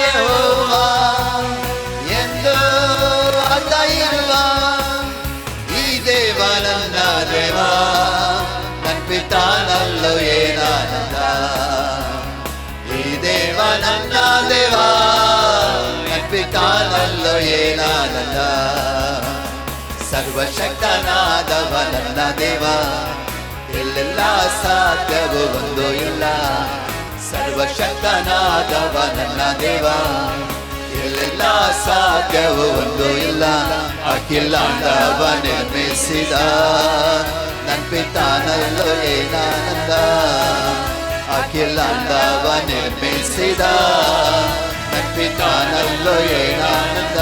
ಯೆಹೋವ ಎಂದು ಇರುವ ಈ ದೇವ ನನ್ನ ದೇವ ಕಲ್ಪಿತಾನಲ್ಲೋ ಏನಾನಂದ. ಈ ದೇವ ನನ್ನ ದೇವ ಕಲ್ಪಿತಾನಲ್ಲೋ ಏನಾನಂದ. ಸರ್ವಶಕ್ತನಾದವ ನನ್ನ ದೇವ ಎಲ್ಲೆಲ್ಲ ಸಾಧ್ಯವು ಒಂದು ಇಲ್ಲ. ಸರ್ವಶಕ್ತನಾದವ ನನ್ನ ದೇವ. ಎಲ್ಲೆಲ್ಲ ಸಾಧ್ಯವೂ ಒಂದು ಇಲ್ಲ. ಅಖಿಲಾಂಡವ ನಿರ್ಮಿಸಿದ ನನ್ ಪಿತಾನಲ್ಲೋ ಏನಾನಂದ. ಅಖಿಲಾಂಡವ ನಿರ್ಮಿಸಿದ ನನ್ ಪಿತಾನಲ್ಲೋ ಏನಾನಂದ.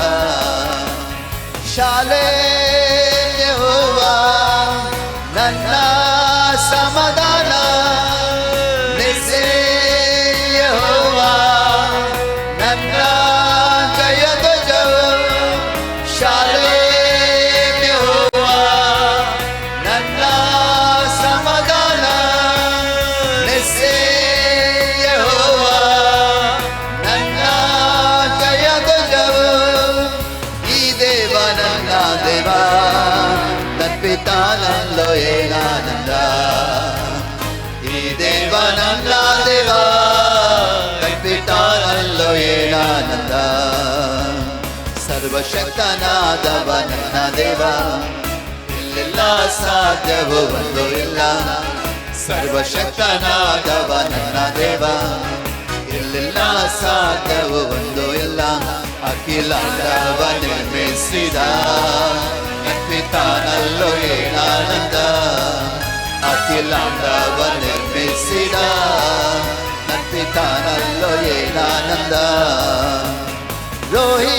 ಶಾಲೆ ಯೆಹೋವ, ನನ್ನ ಸಮಾಧಾನ ಏನಾನಂದ ಈ ದೇವ ನನ್ನ ದೇವ ತಪ್ಪಿತಾನಲ್ಲೋ ಏನಾನಂದ ಸರ್ವಶಕ್ತನಾದವ ನನ್ನ ದೇವ, ಇಲ್ಲೆಲ್ಲ ಸಾಧ್ಯವೂ ಒಂದು ಇಲ್ಲ. ಸರ್ವಶಕ್ತನಾದವ ನನ್ನ ದೇವ, ಇಲ್ಲೆಲ್ಲ ಸಾಧ್ಯವೂ ಒಂದು ಇಲ್ಲ. ಅಖಿಲಾಂಡವ ನಿರ್ಮಿಸಿದ ಪಿತಾನಲ್ಲೋ ಏನಾನಂದ ಅಖಿಲಾಂಡವ ನಿರ್ಮಿಸಿದ ಪಿತಾನಲ್ಲೋ ಏನಾನಂದ ರೋಹಿ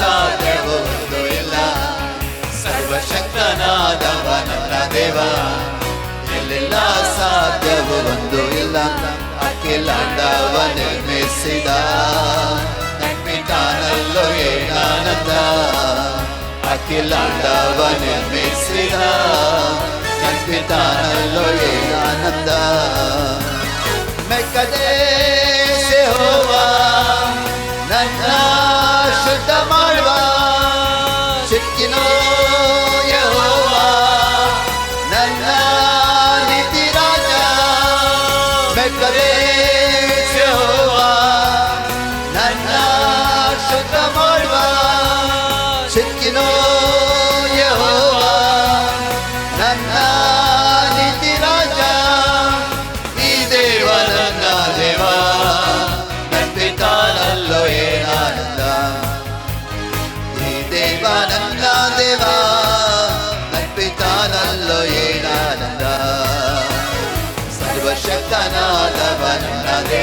ಎಲ್ಲಿಲ್ಲ ಇಲ್ಲ. ಸರ್ವಶಕ್ತನಾದವ ನನ್ನ ದೇವ ಎಲ್ಲೆಲ್ಲ ಸಾಧ್ಯವೂ ಒಂದು ಇಲ್ಲ. ಅಖಿಲಾಂಡವ ನಿರ್ಮಿಸಿದ ಪಿತಾನಲ್ಲೋ ಏನಾನಂದ. ಅಖಿಲಾಂಡವ ನಿರ್ಮಿಸಿದ ಪಿತಾನಲ್ಲೋ ಏನಾನಂದ. ಮೆಕ್ಕದೆ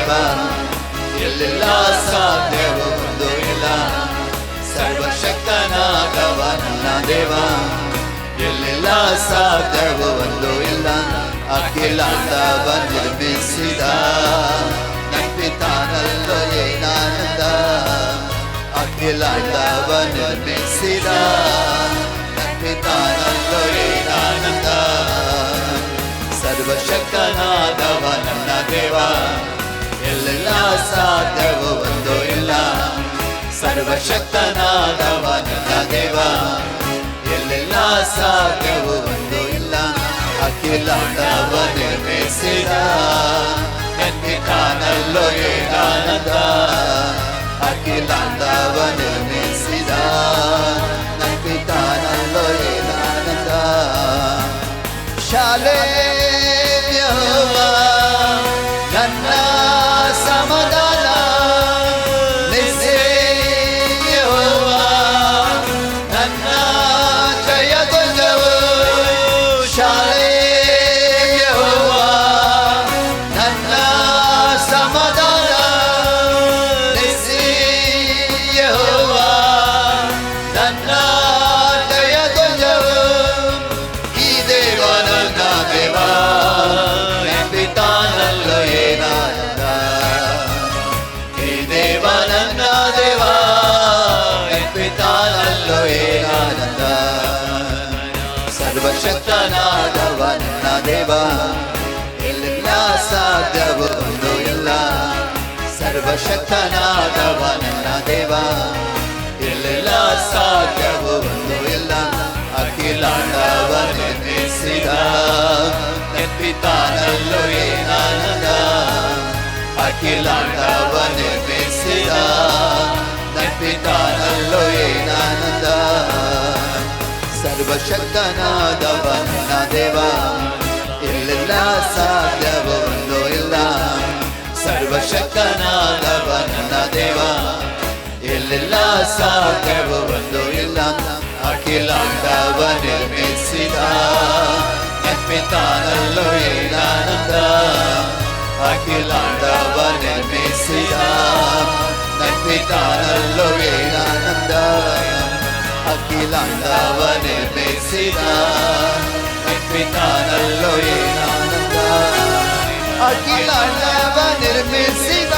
ದೇವ ಎಲ್ಲೆಲ್ಲ ಸಾಧ್ಯವೂ? ಇಲ್ಲ. ಸರ್ವಶಕ್ತನಾದವ ನನ್ನ ದೇವ. ಎಲ್ಲೆಲ್ಲ ಸಾಧ್ಯವೂ? ಇಲ್ಲ. ಅಖಿಲಾಂಡವ ನಿರ್ಮಿಸಿದ. ನಂಬಿತಾನಲ್ಲೋ ಏನಾನಂದ? ಅಖಿಲಾಂಡವ ನಿರ್ಮಿಸಿದ. ನಂಬಿತಾನಲ್ಲೋ ಏನಾನಂದ? ಸರ್ವಶಕ್ತನಾದವ ನನ್ನ ದೇವ. ಎಲ್ಲೆಲ್ಲ ಸಾಧ್ಯವೂ ಒಂದು ಇಲ್ಲ. ಸರ್ವಶಕ್ತನಾದವ ನನ್ನ ದೇವ. ಎಲ್ಲೆಲ್ಲ ಸಾಧ್ಯವೂ ಒಂದು ಇಲ್ಲ. ಅಖಿಲಾಂಡವ ನಿರ್ಮಿಸಿದ ನನ್ಗೆ ಕಾಣಲ್ಲೋ ಏನಾನಂದ. ಅಖಿಲಾಂಡವ ಭಕ್ತನಾದವನ್ನ ದೇವ. ಎಲ್ಲ ಸಾಧ್ಯವೊಂದು ಇಲ್ಲ. ಸರ್ವಶಕ್ತನಾದವನ್ನ ದೇವ. ಎಲ್ಲ ಸಾಧ್ಯವೊಂದು ಇಲ್ಲ. ಅಖಿಲಾಂಡವನೆಸಿದ ನೆಪ್ಪಿತಾನಲ್ಲೂ ಏನಾನದ. ಅಖಿಲಾಂಡವನೆಸಿದ ಸರ್ವಶಕ್ತನಾದವ ಶಕ್ತನಾದವನ್ನ ದೇವ. ಇಲ್ಲೆಲ್ಲ ಸಾಧ್ಯವೊಂದು ಇಲ್ಲ. ಸರ್ವ ಶಕ್ತನಾದವನ್ನ ದೇವ. ಇಲ್ಲೆಲ್ಲ ಸಾಧ್ಯವೊಂದು ಇಲ್ಲ. ಅಖಿಲಾಂಡವ ನಿರ್ಮಿಸಿದ. ನೆಪ್ಪಿತಾನಲ್ಲೋ ಇಲ್ಲಾನಂದ ಅಖಿಲಾಂಡವ ನಿರ್ಮಿಸಿದ. ನಿರ್ಮಿತಾನಲ್ಲೋ ಏನಾನಂದ ಅಖಿಲಾಂಡವ ನಿರ್ಮಿಸಿದ ನೆಪ್ಪಿತಾನಲ್ಲೋ ಏನಾನಂದ. ಅಖಿಲಾಂಡವ ನಿರ್ಮಿಸಿದ.